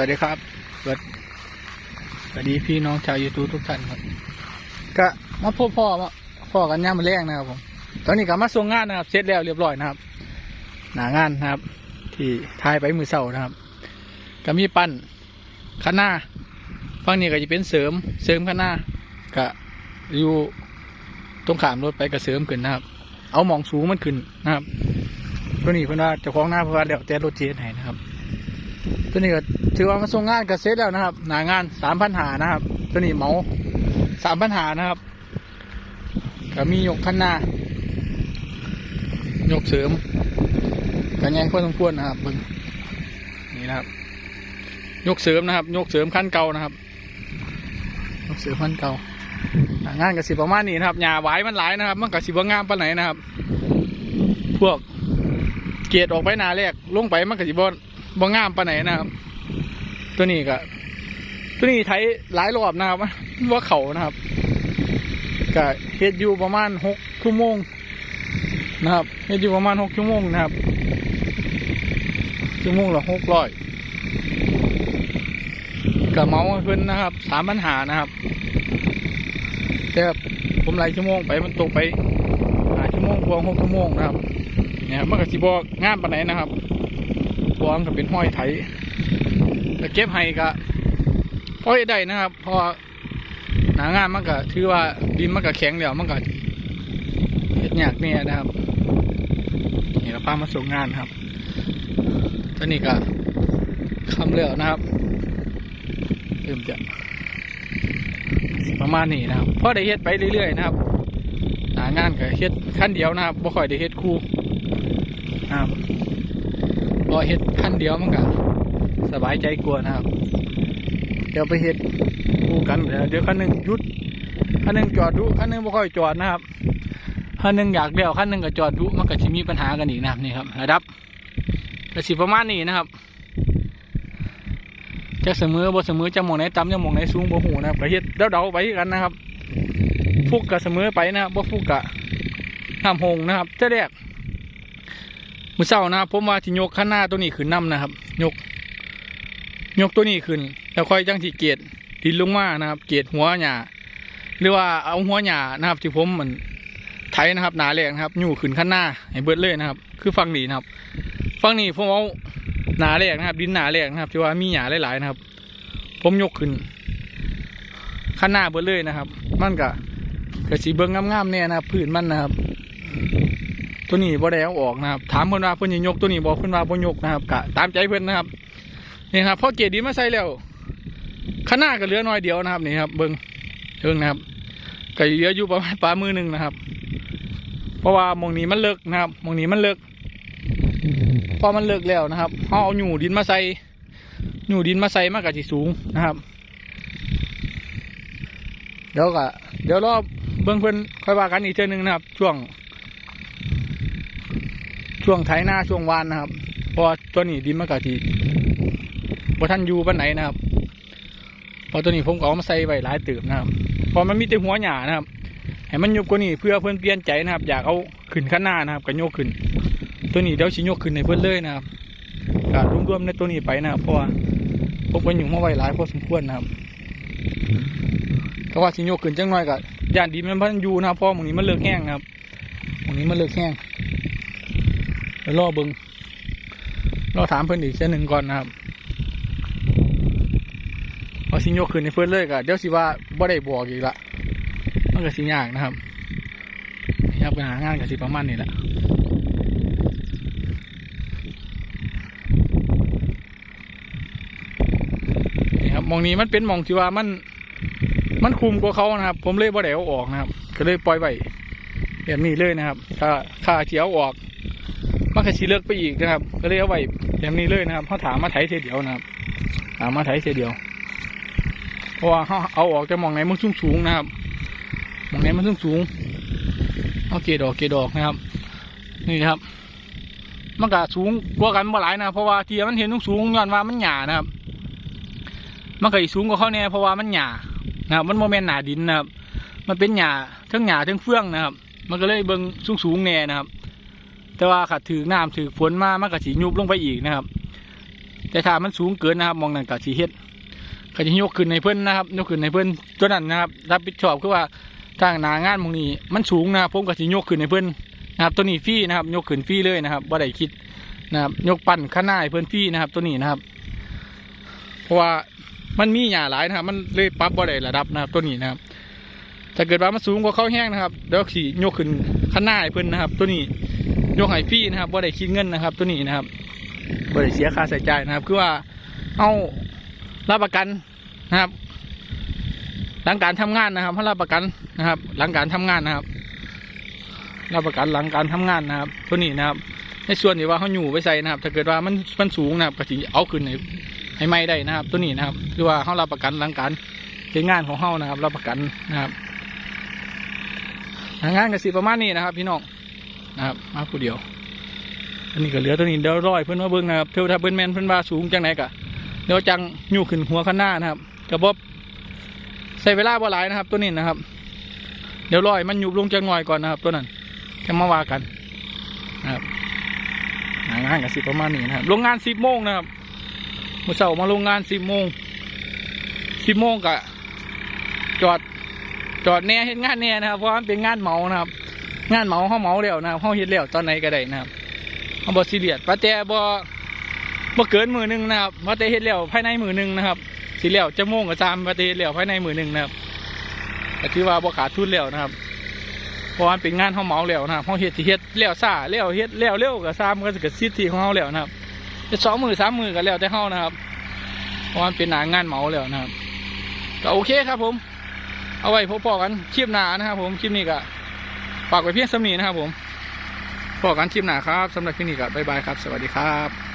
วัสดีครับสวัสสวัสดีพี่น้องชาวยูทูบทุกท่านครับ ก็มาพบพ่อมาพ่อกันย่ามาแรงนะครับผม ตอนนี้ก็มาส่งงานนะครับ เสร็จแล้วเรียบร้อยนะครับ หนางานนะครับ ที่ทายไปมือเสานะครับ ก็มีปั้นข้างหน้าฝั่งนี้ก็จะเป็นเสริม เสริมข้างหน้าก็อยู่ตรงขามรถไปก็เสริมขึ้นนะครับ เอาหมองสูงมันขึ้นนะครับตัวนี้เพิ่อนว่าเจ้าของหน้าเพราะว่าเดี๋ยวแต่รถเจ๊ให้นะครับ ตัวนี้ก็ ถือว่ามาส่งงานก็เสร็จแล้วนะครับ หนางานสามพันหานะครับตัวนี้เหมาสามพันหานะครับก็มียกขั้นหน้ายกเสริมกันยังพอสมควรนะครับเบิ่งนี่นะครับ ยกเสริมนะครับ ยกเสริมขั้นเก่านะครับ ยกเสริมขั้นเก่าหนางานก็สิประมาณนี้นะครับหญ้าหวายมันหลายนะครับ มันก็สิบงามปานไหนนะครับ พวกเกียดออกไปนาแรกลงไปมันก็สิบบ่งามปานไหนนะครับ ตัวนี้ก็ตัวนี้ไถหลายรอบนะครับว่าเขานะครับก็เฮ็ดอยู่ประมาณหกชั่วโมงนะครับเฮ็ดอยู่ประมาณหกชั่วโมงนะครับชั่วโมงละหกร้อยกับเมาเพิ่นนะครับสามปัญหานะครับแต่ผมไล่ชั่วโมงไปมันตกไปหาชั่วโมงกว่าหกชั่วโมงนะครับเนี่ยมันก็สิบ่งามปานไหนนะครับเพราะว่ามันก็เป็นห้อยไถ แต่เก็บให้ก็พอได้นะครับพราะว่าหนางานมันก็ถือว่าดินมันก็แข็งแล้วมันก็เฮ็ดยากเนี่ยนะครับนี่เราพามาส่งงานครับตอนนี้ก็คำเลือนะครับเริ่มจะประมาณนี้นะครับพอได้เฮ็ดไปเรื่อยๆนะครับหางานก็เฮ็ดขั้นเดียวนะครับบ่ค่อยได้เฮ็ดคู่นะครับพอเฮ็ดขั้นเดียวมันก็ สบายใจกลัวนะครับ เดี๋ยวไปเฮ็ดคู่กันเดี๋ยวเดี๋ยวขั้นหนึ่งหยุดขั้นหนึ่งจอดดูขั้นหนึ่งบ่ค่อยจอดนะครับขั้นหนึ่งอยากเดี่ยวขั้นหนึ่งก็จอดดูมันก็จะมีปัญหากันอีกนะครับนี่ครับระดับก็สิประมาณนี้นะครับจะเสมอบ่เสมอจะมองไหนต่ำจะมองไหนสูงบ่หูนะครับก็เฮ็ดเดาๆไปกันนะครับฟุกกะเสมอไปนะครับว่ฟุกกะน้ำหงนะครับเจ้าแรกมือเศร้านะครับผมว่าที่ยกข้างหน้าตัวนี้ขึ้นน้ำนะครับ ยก ยกตัวนี้ขึ้น แล้วค่อยจังที่เกียดดินลงมานะครับ เกียดหัวหญ้าหรือว่าเอาหัวหญ้านะครับ ที่ผมมันไถนะครับหนาแรงนะครับอยู่ขึ้นข้างหน้าให้เบิดเลยนะครับ คือฟังนี้นะครับฟังนี้ผมเอาหนาแรงนะครับ ดินหนาแรงนะครับที่ว่ามีหญ้าหลายๆนะครับ ผมยกขึ้นข้างหน้าเบิดเลยนะครับ มันก็กระสีเบิ้งงามๆเนี่ยนะครับพื้นมันนะครับ ตัวนี้บ่ได้เอาออกนะครับ ถามเพิ่นว่าเพิ่นยกตัวนี้บอกเพิ่นว่าบ่ยกนะครับกะตามใจเพิ่อนนะครับ นี่ครับพอเกรดดีมาใส่แล้วข้างหน้าก็เหลือน้อยเดียวนะครับนี่ครับเบิ้งเบิ้งนะครับก็เหลืออยู่ประมาณปลามือหนึ่งนะครับ เพราะว่ามองนี้มันเลิกนะครับมองนี้มันเลิกพอมันเลิกแล้วนะครับเขาเอาหนูดินมาใส่หนูดินมาใส่มากกว่าที่สูงนะครับ เดี๋ยวก็เดี๋ยวรอบเบื้องเพิ่อนค่อยว่ากันอีกเทื่อนึงนะครับ ช่วง ช่วงไถหน้าช่วงวานนะครับ เพราะตัวนี้ดินมันก็ที บ่ท่านอยู่ปานไหนนะครับพอตัวนี้ผมก็เอามาใส่ไว้หลายตืบนะครับพอมันมีแต่หัวหญ้านะครับให้มันยุบกว่านี้เพื่อเพิ่อนเปลี่ยนใจนะครับ อยากเอาขึ้นข้างหน้านะครับก็โยกขึ้น ตัวนี้เดี๋ยวชิโยกขึ้นในเพิ่อนเลยนะครับก็รวมๆในตัวนี้ไปนะครับเพราะว่าผมก็อยู่มาไว้หลายพอสมควรนะครับก็ว่าสิโยกขึ้นจังหน่อยก็ย่านดีมันพันอยู่นะครับพราะหมองนี้มันเลิกแห้งนะครับมองนี้มันเลิกแห้งเดี๋ยวรอเบิงรอถามเพิ่อนอีกเช่นหนึ่งก่อนนะครับ พอสิโยกขึ้นในเพิ่นเลยก็เดี๋ยวสิว่าบ่ได้บอกอีกละมันก็สิยากนะครับนี่ครับปัญหางานก็สิประมาณนี้แหละนี่ครับมองนี้มันเป็นมองที่ว่ามัน มันคุมกว่าเขานะครับ ผมเลยบ่ได้เอาออกนะครับ ก็เลยปล่อยไว้แบบนี้เลยนะครับ ถ้าถ้าเฉียวออกมันก็สีเลิกไปอีกนะครับ ก็เลยเอาไว้แบบนี้เลยนะครับเขาถามมาไถเทเดียวนะครับถามมาไถเทเดียว เพราะว่าเขาเอาออกจะมองไหนมันสูงสูงนะครับมองไหนมันสูงสูงเอาเกดอกเกดอกนะครับ นี่ครับ มันก็สูงกว่ากันบ่หลายนะ เพราะว่าที่มันเห็นสูงสูงย้อนว่ามันหยานะครับ มันก็สูงกว่าเขาแน่เพราะว่ามันหยานะครับ มันโมเมนหนาดินนะครับ มันเป็นหญ้าทั้งหญ้าทั้งเฟื่องนะครับ มันก็เลยเบิ่งสูงสูงแน่นะครับ แต่ว่าขัดถือน้ำถือฝนมามันก็สียุบลงไปอีกนะครับ แต่ถ้ามันสูงเกินนะครับ มองนั่นก็สิเฮ็ด ก็จะยกขึ้นในเพิ่อนนะครับยกขึ้นในเพิ่อนตัวนั้นนะครับรับผิดชอบคือว่าทางหนางานมองนี้มันสูงนะครับผมก็สิยกขึ้นในเพิ่อนนะครับ ตัวนี้ฟรีนะครับ ยกขึ้นฟรีเลยนะครับบ่ได้คิดนะครับยกปั่นข้างหน้าให้เพิ่อนฟรีนะครับ ตัวนี้นะครับ เพราะว่ามันมีหญ้าหลายนะครับ มันเลยปรับบ่ได้ระดับนะครับ ตัวนี้นะครับถ้าเกิดว่ามันสูงกว่าเขาแห้งนะครับเดี๋ยวขี่ยกขึ้นข้างหน้าให้เพิ่อนนะครับ ตัวนี้ยกให้ฟรีนะครับบ่ได้คิดเงินนะครับ ตัวนี้นะครับบ่ได้เสียค่าใช้จ่ายนะครับ คือว่าเอา รับประกันนะครับ หลังการทำงานนะครับเขารับประกันนะครับ หลังการทำงานนะครับ รับประกันหลังการทำงานนะครับ ตัวนี้นะครับ ในส่วนที่ว่าเขาอยู่ไว้ใส่นะครับ ถ้าเกิดว่ามันมันสูงนะครับก็สิเอาขึ้นให้ให้ไม่ได้นะครับ ตัวนี้นะครับคือว่าเขารับประกันหลังการใช้งานของเขานะครับ รับประกันนะครับงานกันสิประมาณนี้นะครับ พี่น้องนะครับ มาผู้เดียว อันนี้ก็เหลือตัวนี้เดี๋ยวร้อยเพื่อนมาเบิ้งนะครับเทวทัพเบิ้นแมนเพื่อนว่าสูงจังไหนกะ เดี๋ยวจังยู่ขึ้นหัวข้างหน้านะครับกระบบใส่เวลาบ่หลายนะครับ ตัวนี้นะครับ เดี๋ยวร้อยมันยุบลงจังหน่อยก่อนนะครับ ตัวนั้นจะมาว่ากันนะครับงานกันสิประมาณนี้นะครับโรงงานสิบโมงนะครับมื่อเช้ามาโรงงานสิบโมงสิบโมงกะจอดจอดแน่เฮ็ดงานแน่นะครับเพราะว่ามันเป็นงานเหมานะครับ งานเหมาเขาเหมาแล้วนะครับเขาเฮ็ดแล้วตอนไหนก็ได้นะครับเขาบอซีเรียสป้าแต่บ บ่เกินมือหนึ่งนะครับป้าแต่เฮ็ดแล้วภายในมือหนึ่งนะครับสิแล้วจะโมงกับจามป้าแต่เฮ็ดแล้วภายในมือหนึ่งนะครับก็ถือว่าบ่ขาดทุนแล้วนะครับเพราะว่าเป็นงานเขาเหมาแล้วนะครับเขาเฮ็ดสิเฮ็ดแล้วซ่าแล้วเฮ็ดแล้วเร็วกับซามก็จะกับสิทธิของเขาแล้วนะครับจะสองมือสามมือก็แล้วแต่เขานะครับ เพราะว่าเป็นหนางานเหมาแล้วนะครับก็โอเคครับผม เอาไว้พบๆกันคลิปหน้านะครับ ผมคลิปนี้ก็ฝากไว้เพียงสำนีนะครับ ผมพบกันคลิปหน้าครับสำหรับคลิปนี้ก็บ๊ายบายครับ สวัสดีครับ